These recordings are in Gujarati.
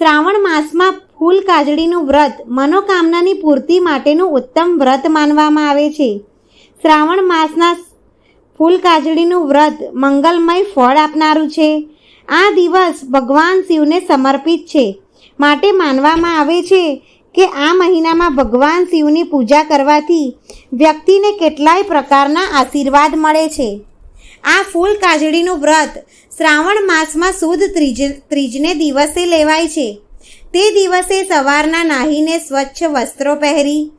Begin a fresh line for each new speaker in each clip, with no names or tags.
શ્રાવણ માસમાં ફૂલ કાજળીનું વ્રત મનોકામનાની પૂર્તિ માટેનું ઉત્તમ વ્રત માનવામાં આવે છે. શ્રાવણ માસના ફૂલ કાજળીનું વ્રત મંગલમય ફળ આપનારું છે. આ દિવસ ભગવાન શિવને સમર્પિત છે. માટે માનવામાં આવે છે કે આ મહિનામાં ભગવાન શિવની પૂજા કરવાથી વ્યક્તિને કેટલાય પ્રકારના આશીર્વાદ મળે છે. આ ફૂલ કાજળીનું વ્રત શ્રાવણ માસમાં સુદ ત્રીજ ત્રીજને દિવસે લેવાય છે. તે દિવસે સવારના નાહીને સ્વચ્છ વસ્ત્રો પહેરી,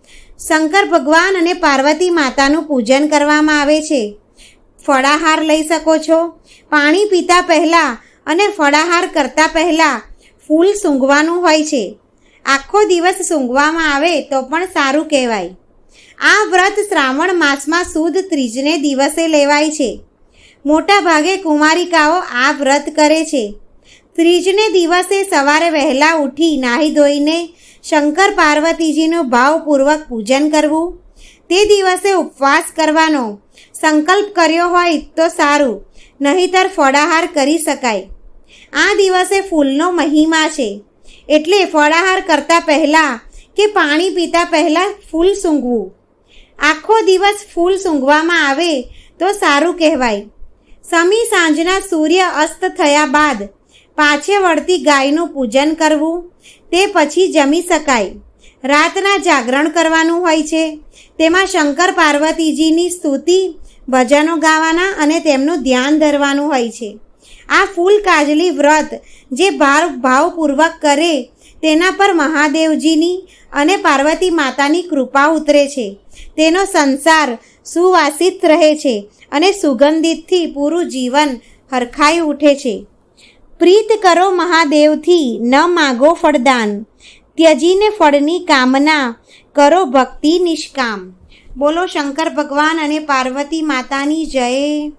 શંકર ભગવાન અને પાર્વતી માતાનું પૂજન કરવામાં આવે છે. ફળાહાર લઈ શકો છો. પાણી પીતા પહેલાં અને ફળાહાર કરતાં પહેલાં ફૂલ સૂંઘવાનું હોય છે. આખો દિવસ સૂંઘવામાં આવે તો પણ સારું કહેવાય. આ વ્રત શ્રાવણ માસમાં સુદ ત્રીજને દિવસે લેવાય છે. મોટા ભાગે કુમારિકાઓ આ વ્રત કરે છે. ત્રીજને દિવસે સવારે વહેલા ઉઠી નાહી ધોઈને શંકર પાર્વતીજીનું ભાવપૂર્વક પૂજન કરવું. તે દિવસે ઉપવાસ કરવાનો સંકલ્પ કર્યો હોય તો સારું, નહીતર ફળાહાર કરી શકાય. આ દિવસે ફૂલનો મહિમા છે. એટલે ફળાહાર કરતાં પહેલાં કે પાણી પીતા પહેલાં ફૂલ સૂંઘવું. આખો દિવસ ફૂલ સૂંઘવામાં આવે તો સારું કહેવાય. સમી સાંજના સૂર્ય અસ્ત થયા બાદ પાછે વળતી ગાયનું પૂજન કરવું, તે પછી જમી શકાય. રાતના જાગરણ કરવાનું હોય છે. તેમાં શંકર પાર્વતીજીની સ્તુતિ, ભજનો ગાવાના અને તેમનું ધ્યાન ધરવાનું હોય છે. આ ફૂલ કાજલી વ્રત જે ભાવ ભાવપૂર્વક કરે તેના પર મહાદેવજીની અને પાર્વતી માતાની કૃપા ઉતરે છે. તેનો સંસાર સુવાસિત રહે છે અને સુગંધિતથી પૂરું જીવન હરખાઈ ઉઠે છે. પ્રીત કરો મહાદેવથી, ન માગો ફળદાન. ત્યજીને ફળની કામના કરો ભક્તિ નિષ્કામ. બોલો શંકર ભગવાન અને પાર્વતી માતાની જય.